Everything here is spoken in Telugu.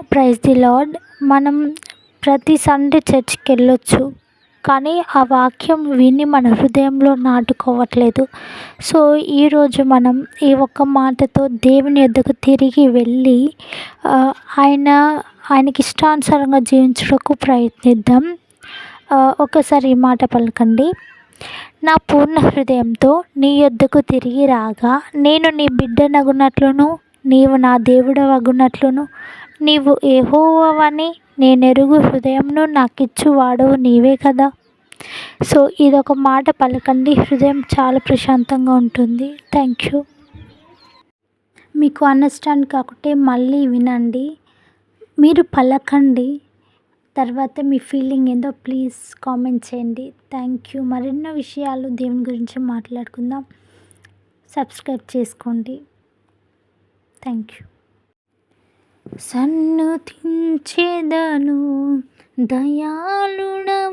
ప్రైజ్ ది లార్డ్ మనం ప్రతి సండే చర్చ్కి వెళ్ళొచ్చు. కానీ ఆ వాక్యం విని మన హృదయంలో నాటుకోవట్లేదు. సో ఈరోజు మనం ఈ ఒక్క మాటతో దేవుని యొద్దకు తిరిగి వెళ్ళి ఆయన ఆయనకి ఇష్టానుసారంగా జీవించుటకు ప్రయత్నిద్దాం. ఒకసారి ఈ మాట పలకండి. నా పూర్ణ హృదయంతో నీ యొద్దకు తిరిగి రాగా నేను నీ బిడ్డనగునట్లును నీవు నా దేవుడవగునట్లును నీవు ఏహోవని నేనెరుగు హృదయంను నాకిచ్చు వాడవు నీవే కదా. సో ఇదొక మాట పలకండి. హృదయం చాలా ప్రశాంతంగా ఉంటుంది. Thank you. మీకు అండర్స్టాండ్ కాకుంటే మళ్ళీ వినండి. మీరు పలకండి. తర్వాత మీ ఫీలింగ్ ఏందో ప్లీజ్ కామెంట్ చేయండి. Thank you. మరెన్నో విషయాలు దేవుని గురించి మాట్లాడుకుందాం. సబ్స్క్రైబ్ చేసుకోండి. Thank you. సన్నుతించెదను దయాళుడవైన